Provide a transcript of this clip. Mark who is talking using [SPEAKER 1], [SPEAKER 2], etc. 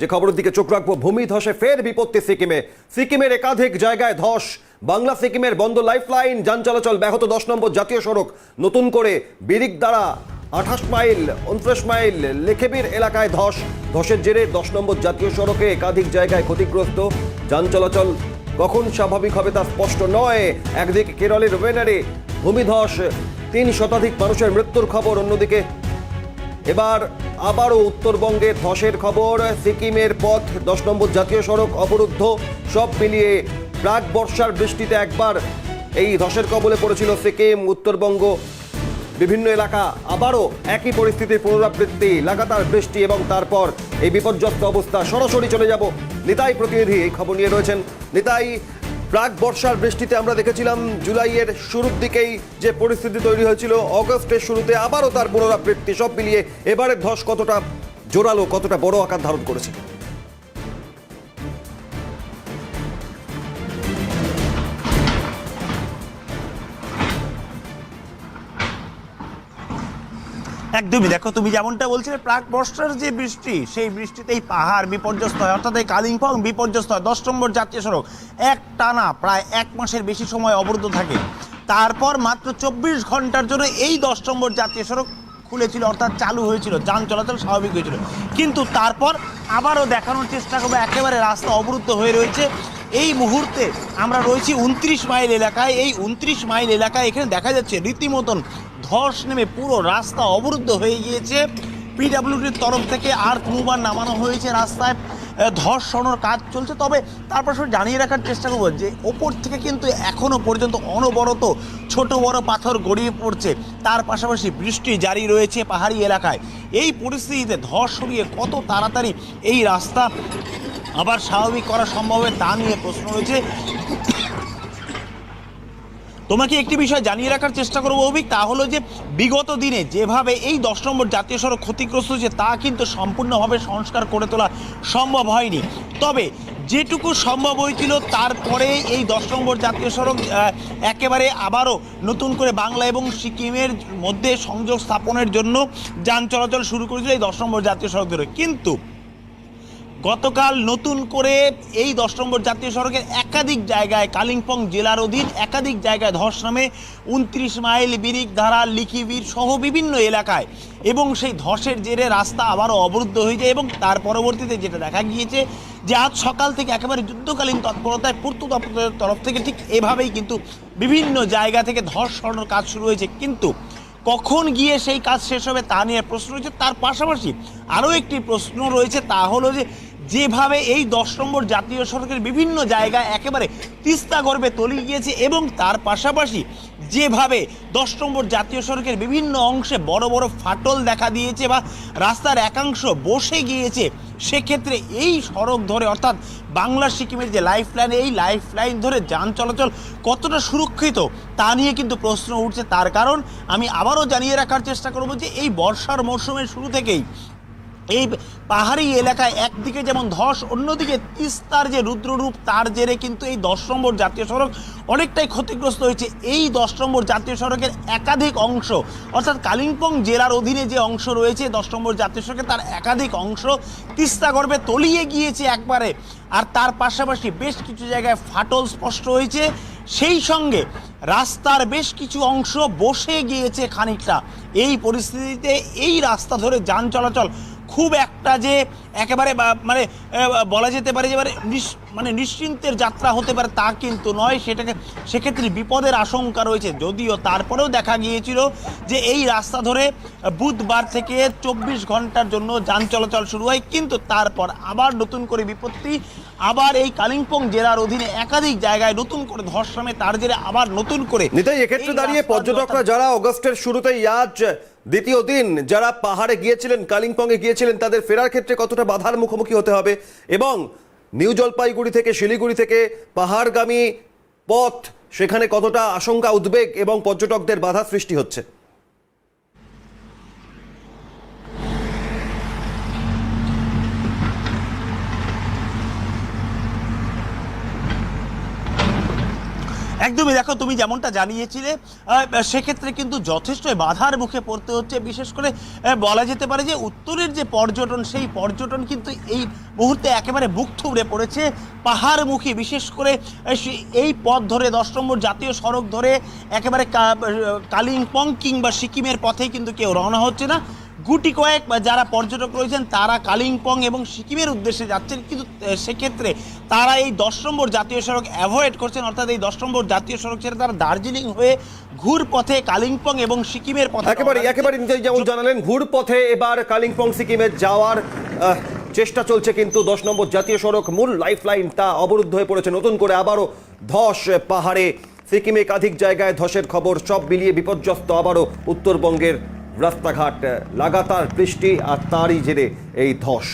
[SPEAKER 1] যে খবরের দিকে চোখ রাখব, ভূমি ধসে ফের বিপত্তি সিকিমে। সিকিমের একাধিক জায়গায় ধস। বাংলা সিকিমের বন্ধ লাইফলাইন, যান চলাচল ব্যাহত দশ নম্বর জাতীয় সড়ক। নতুন করে বিরিক দ্বারা আঠাশ মাইল, উনত্রিশ মাইল, লেখেবির এলাকায় ধস। ধসের জেরে দশ নম্বর জাতীয় সড়কে একাধিক জায়গায় ক্ষতিগ্রস্ত। যান চলাচল কখন স্বাভাবিক হবে তা স্পষ্ট নয়। একদিকে কেরলের ওয়েনারে ভূমিধস তিন শতাধিক মানুষের মৃত্যুর খবর অন্যদিকে। এবার আবারও উত্তরবঙ্গে ধসের খবর। সিকিমের পথ, দশ নম্বর জাতীয় সড়ক অবরুদ্ধ। সব মিলিয়ে প্রাক বর্ষার বৃষ্টিতে একবার এই ধসের কবলে পড়েছিল সিকিম, উত্তরবঙ্গ। বিভিন্ন এলাকা আবারও একই পরিস্থিতির পুনরাবৃত্তি, লাগাতার বৃষ্টি এবং তারপর এই বিপর্যস্ত অবস্থা। সরাসরি চলে যাব নিতাই প্রতিনিধি, এই খবর নিয়ে রয়েছেন নিতাই প্রাক বর্ষার বৃষ্টিতে আমরা দেখেছিলাম জুলাইয়ের শুরুর দিকেই যে পরিস্থিতি তৈরি হয়েছিল, অগস্টের শুরুতে আবারও তার পুনরাবৃত্তি, সব মিলিয়ে এবারের ধস কতটা জোরালো, কতটা বড় আকার ধারণ করেছে।
[SPEAKER 2] একদমই। দেখো, তুমি যেমনটা বলছিলে প্রাক বর্ষার যে বৃষ্টি, সেই বৃষ্টিতেই পাহাড় বিপর্যস্ত হয়। অর্থাৎ এই কালিম্পং বিপর্যস্ত হয়। দশ নম্বর জাতীয় সড়ক। এক টানা, প্রায় এক মাসের বেশি সময় অবরুদ্ধ থাকে। তারপর মাত্র চব্বিশ ঘণ্টার জন্য এই দশ নম্বর জাতীয় সড়ক খুলেছিল, অর্থাৎ চালু হয়েছিল। যান চলাচল স্বাভাবিক হয়েছিল। কিন্তু তারপর আবারও দেখানোর চেষ্টা করব। একেবারে রাস্তা অবরুদ্ধ হয়ে রয়েছে। এই মুহূর্তে আমরা রয়েছি উনত্রিশ মাইল এলাকায়। এই উনত্রিশ মাইল এলাকায় এখানে দেখা যাচ্ছে, রীতিমতন ধস নেমে পুরো রাস্তা অবরুদ্ধ হয়ে গিয়েছে। পিডাব্লিউডির তরফ থেকে আর মুভার নামানো হয়েছে রাস্তায়। সরানোর কাজ চলছে, তবে তারপর শুধু জানিয়ে রাখার চেষ্টা করব যে ওপর থেকে কিন্তু এখনও পর্যন্ত অনবরত ছোট বড় পাথর গড়িয়ে পড়ছে। তার পাশাপাশি বৃষ্টি জারি রয়েছে পাহাড়ি এলাকায়। এই পরিস্থিতিতে ধস সরিয়ে কত তাড়াতাড়ি এই রাস্তা আবার স্বাভাবিক করা সম্ভব হবে তা নিয়ে প্রশ্ন রয়েছে। তোমাকে একটি বিষয় জানিয়ে রাখার চেষ্টা করব, অভিক, তা হলো যে বিগত দিনে যেভাবে এই দশ নম্বর জাতীয় সড়ক ক্ষতিগ্রস্ত হয়েছে, তা কিন্তু সম্পূর্ণভাবে সংস্কার করে তোলা সম্ভব হয়নি। তবে যেটুকু সম্ভব হয়েছিল, তারপরে এই দশ নম্বর জাতীয় সড়ক একেবারে আবারও নতুন করে বাংলা এবং সিকিমের মধ্যে সংযোগ স্থাপনের জন্য যান চলাচল শুরু করেছিল এই দশ নম্বর জাতীয় সড়ক ধরে। কিন্তু গতকাল নতুন করে এই দশ নম্বর জাতীয় সড়কের একাধিক জায়গায় কালিম্পং জেলার অধীন একাধিক জায়গায় ধস নামে উনত্রিশ মাইল বিরিক ধারা, লিখিবির সহ বিভিন্ন এলাকায়। এবং সেই ধসের জেরে রাস্তা আবারও অবরুদ্ধ হয়ে যায় এবং তার পরবর্তীতে যেটা দেখা গিয়েছে যে আজ সকাল থেকে একেবারে যুদ্ধকালীন তৎপরতায় পূর্ত দপ্তরের তরফ থেকে ঠিক এভাবেই কিন্তু বিভিন্ন জায়গা থেকে ধস সরানোর কাজ শুরু হয়েছে। কিন্তু কখন গিয়ে সেই কাজ শেষ হবে তা নিয়ে প্রশ্ন রয়েছে। তার পাশাপাশি আরও একটি প্রশ্ন রয়েছে, তা হলো যে যেভাবে এই দশ নম্বর জাতীয় সড়কের বিভিন্ন জায়গায় একেবারে তিস্তা গর্বে তলিয়ে গিয়েছে এবং তার পাশাপাশি যেভাবে দশ নম্বর জাতীয় সড়কের বিভিন্ন অংশে বড় বড় ফাটল দেখা দিয়েছে বা রাস্তার একাংশ বসে গিয়েছে, সেক্ষেত্রে এই সড়ক ধরে অর্থাৎ বাংলা সিকিমের যে লাইফ লাইন এই লাইফ লাইন ধরে যান চলাচল কতটা সুরক্ষিত তা নিয়ে কিন্তু প্রশ্ন উঠছে। তার কারণ আমি আবারও জানিয়ে রাখার চেষ্টা করব যে এই বর্ষার মরশুমের শুরু থেকেই এই পাহাড়ি এলাকায় একদিকে যেমন ধস, অন্যদিকে তিস্তার যে রুদ্ররূপ, তার জেরে কিন্তু এই দশ নম্বর জাতীয় সড়ক অনেকটাই ক্ষতিগ্রস্ত হয়েছে। এই দশ নম্বর জাতীয় সড়কের একাধিক অংশ, অর্থাৎ কালিম্পং জেলার অধীনে যে অংশ রয়েছে দশ নম্বর জাতীয় সড়কে, তার একাধিক অংশ তিস্তা গর্ভে তলিয়ে গিয়েছে একবারে। আর তার পাশাপাশি বেশ কিছু জায়গায় ফাটল স্পষ্ট হয়েছে। সেই সঙ্গে রাস্তার বেশ কিছু অংশ বসে গিয়েছে খানিকটা। এই পরিস্থিতিতে এই রাস্তা ধরে যান চলাচল খুব একটা যে একেবারে মানে বলা যেতে পারে যে নিশ- মানে নিশ্চিন্তের যাত্রা হতে পারে তা কিন্তু নয়। সেটাকে সেক্ষেত্রে বিপদের আশঙ্কা রয়েছে। যদিও তারপরেও দেখা গিয়েছিল যে এই রাস্তা ধরে বুধবার থেকে চব্বিশ ঘণ্টার জন্য যান চলাচল শুরু হয়। কিন্তু তারপর আবার নতুন করে বিপত্তি। আবার এই কালিম্পং জেলার অধীনে একাধিক জায়গায় নতুন করে ধস নামে তার জেরে আবার নতুন করে
[SPEAKER 1] নিতাই এক্ষেত্রে দাঁড়িয়ে পর্যটকরা যারা অগস্টের শুরুতেই আজ দ্বিতীয় দিন যারা পাহাড়ে গিয়েছিলেন, কালিম্পংয়ে গিয়েছিলেন, তাদের ফেরার ক্ষেত্রে কতটা বাধার মুখোমুখি হতে হবে এবং নিউ জলপাইগুড়ি থেকে, শিলিগুড়ি থেকে পাহাড়গামী পথ, সেখানে কতটা আশঙ্কা, উদ্বেগ এবং পর্যটকদের বাধা সৃষ্টি হচ্ছে?
[SPEAKER 2] একদমই দেখো, তুমি যেমনটা জানিয়েছিলে সেক্ষেত্রে কিন্তু যথেষ্ট বাধার মুখে পড়তে হচ্ছে। বিশেষ করে বলা যেতে পারে যে উত্তরের যে পর্যটন, সেই পর্যটন কিন্তু এই মুহূর্তে একেবারে বুক থুবড়ে পড়েছে পাহাড়মুখী। বিশেষ করে এই পথ ধরে, দশ নম্বর জাতীয় সড়ক ধরে একেবারে কালিম্পং কিংবা সিকিমের পথেই কিন্তু কেউ রওনা হচ্ছে না। গুটি কয়েক যারা পর্যটক রয়েছেন তারা কালিম্পং এবং সিকিমের উদ্দেশ্যে যাচ্ছেন। কিন্তু সেক্ষেত্রে তারা এই দশ নম্বর জাতীয় সড়ক অ্যাভয়েড করছেন। অর্থাৎ এই দশ নম্বর জাতীয় সড়ক ছেড়ে তারা দার্জিলিং হয়ে ঘুর পথে কালিম্পং এবং সিকিমের পথে
[SPEAKER 1] একেবারে একেবারে যেমন জানালেন ঘুরপথে এবার কালিম্পং সিকিমে যাওয়ার চেষ্টা চলছে কিন্তু দশ নম্বর জাতীয় সড়ক মূল লাইফ লাইন তা অবরুদ্ধ হয়ে পড়েছে। নতুন করে আবারও ধস পাহাড়ে সিকিমে একাধিক জায়গায় ধসের খবর সব মিলিয়ে বিপর্যস্ত আবারও উত্তরবঙ্গের রাস্তাঘাট লাগাতার বৃষ্টি আর তারই জেরে এই ধস।